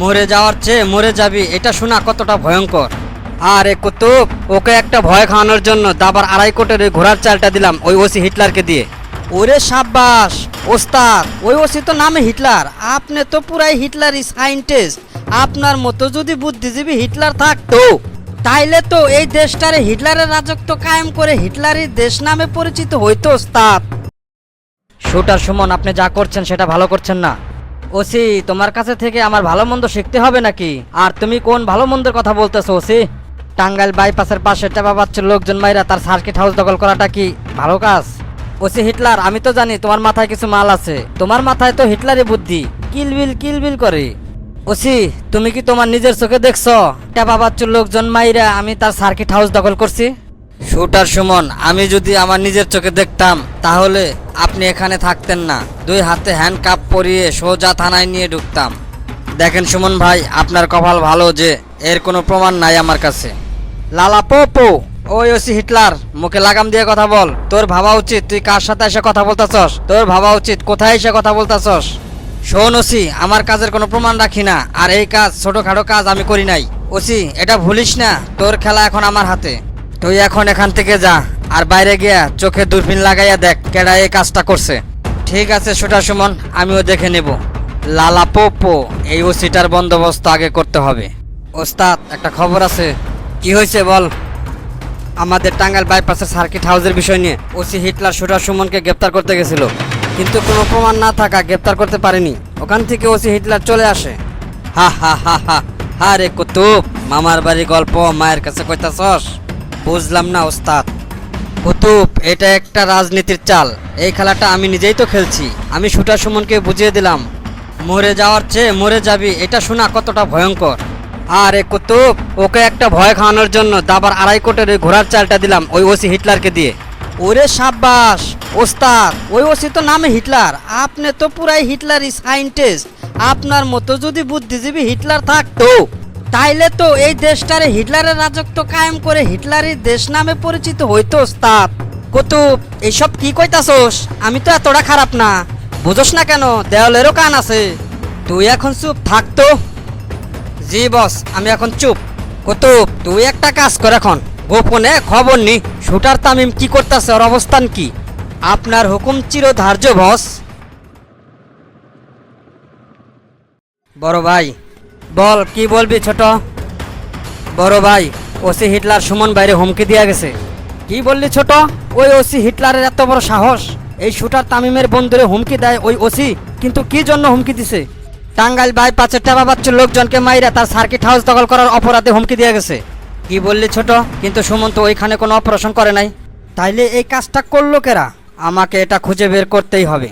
মরে যাওয়ার চেয়ে মরে যাবি, এটা শোনা কতটা ভয়ঙ্কর। আর এ কুতুব, ওকে একটা ভয় খাওয়ানোর জন্য দাবার আড়াই কোটের ওই ঘোড়ার চালটা দিলাম, ওই ওসি হিটলারকে দিয়ে। ওরে সাব্বাস, ওস্তাদ, ওই ওসি তো নামে হিটলার। আপনি তো পুরাই হিটলারই সাইন্টিস্ট আপনার মতো যদি বুদ্ধিজীবী হিটলার থাকতো, তাইলে তো এই দেশটারে হিটলারের রাজত্ব কায়েম করে হিটলারের দেশ নামে পরিচিত হইতো, ওস্তাদ। শুটার সুমন, আপনি যা করছেন সেটা ভালো করছেন না। ওসি, তোমার কাছে থেকে আমার ভালো মন্দ শিখতে হবে নাকি? আর তুমি কোন ভালো মন্দের কথা বলতেছো, ওসি? টাঙ্গাইল বাইপাসের পাশে টেপা বাচ্চার লোকজন মাইরা তার সার্কিট হাউস দখল করাটা কি ভালো কাজ? ওসি হিটলার, আমি তো জানি তোমার মাথায় কিছু মাল আছে। তোমার মাথায় তো হিটলারই বুদ্ধি। কিলবিল কিলবিল করে। ওসি, তুমি কি তোমার নিজের চোখে দেখছ? টেপা বাচ্চার লোকজন মাইরা আমি তার সার্কিট হাউস দখল করছি? শুটার সুমন, আমি যদি আমার নিজের চোখে দেখতাম, তাহলে আপনি এখানে থাকতেন না। দুই হাতে হ্যান্ড কাপ পরিয়ে সোজা থানায় নিয়ে ঢুকতাম। দেখেন সুমন ভাই, আপনার কপাল ভালো যে, এর কোনো প্রমাণ নাই আমার কাছে। লালা পোপো ওই ওসি হিটলার, মুখে লাগাম দিয়ে কথা বল। তোর ভাবা উচিত, তুই কার সাথে এসে কথা বলতেছস? তোর ভাবা উচিত, কোথায় এসে কথা বলতেছস? শোন ওসি, আমার কাজের কোনো প্রমাণ রাখি না, আর এই কাজ, ছোটখাটো কাজ আমি করি নাই। ওসি, এটা ভুলিস না, তোর খেলা এখন আমার হাতে। তুই এখন এখান থেকে যা, আর বাইরে গিয়া চোখে দূরবীন লাগাইয়া দেখ কেডা এই কাজটা করছে। ঠিক আছে, সোটা সুমন, আমিও দেখে নেব। লালা পোপো, এই ওসিটার বন্দোবস্ত আগে করতে হবে। ওস্তাদ, একটা খবর আছে। কি হয়েছে বল? আমাদের টাঙ্গাইল বাইপাসের সার্কিট হাউসের বিষয় নিয়ে ওসি হিটলার শুটার সুমনকে গ্রেপ্তার করতে গেছিল। কিন্তু কোনো প্রমাণ না থাকা গ্রেপ্তার করতে পারেনি। ওখান থেকে ওসি হিটলার চলে আসে। হা হা হা হা। হা রে কুতুব, মামার বাড়ি গল্প মায়ের কাছে কইতাছস। বুঝলাম না, ওস্তাদ। কুতুব, এটা একটা রাজনীতির চাল। এই খেলাটা আমি নিজেই তো খেলছি। আমি শুটার সুমনকে বুঝিয়ে দিলাম। মরে যাওয়ার চেয়ে মরে যাবি, এটা শোনা কতটা ভয়ঙ্কর। আরে কুতুব, ওকে একটা ভয় খাওয়ানোর জন্য দাবার আড়াই কোটের ওই ঘোড়ার চালটা দিলাম, ওই ওসি হিটলারকে দিয়ে। ওরে সাব্বাস, ওস্তাদ, ওই ওসি তো নামে হিটলার। আপনি তো পুরাই হিটলারই সাইন্টিস্ট। আপনার মতো যদি বুদ্ধিজীবী হিটলার থাকতো তাইলে তো এই দেশটারে হিটলারের রাজত্ব কায়েম করে হিটলারের দেশ নামে পরিচিত হইতো, ওস্তাদ। কুতুব, এইসব কি কইতাছস? আমি তো এতটা খারাপ না। বুঝোস না কেন, দেওয়ালেরও কান আছে। তুই এখন চুপ থাকতো জি, বস, আমি এখন চুপ। কুতুব, তুই একটা কাজ কর এখন। গোপনে খবর নি, শুটার তামিম কি করতেছে, ওর অবস্থান কি? আপনার হুকুম চিরধার্য, বস। বড় ভাই বল, কি বলবি ছোট? বড় ভাই, ওসি হিটলার সুমন বাইরে হুমকি দিয়া গেছে। কি বললি ছোট? ওই ওসি হিটলারের এত বড় সাহস। এই শুটার তামিমের বন্ধুরে হুমকি দেয় ওই ওসি, কিন্তু কি জন্য হুমকি দিছে? টাঙ্গাইল বাইপাসের টেবা বাচ্চার লোকজনকে মাইরা তার সার্কিট হাউস দখল করার অপরাধে হুমকি দিয়ে গেছে। কি বললি ছোট? কিন্তু সুমন তো ওইখানে কোনো অপারেশন করে নাই। তাইলে এই কাজটা করল কেরা? আমাকে এটা খুঁজে বের করতেই হবে।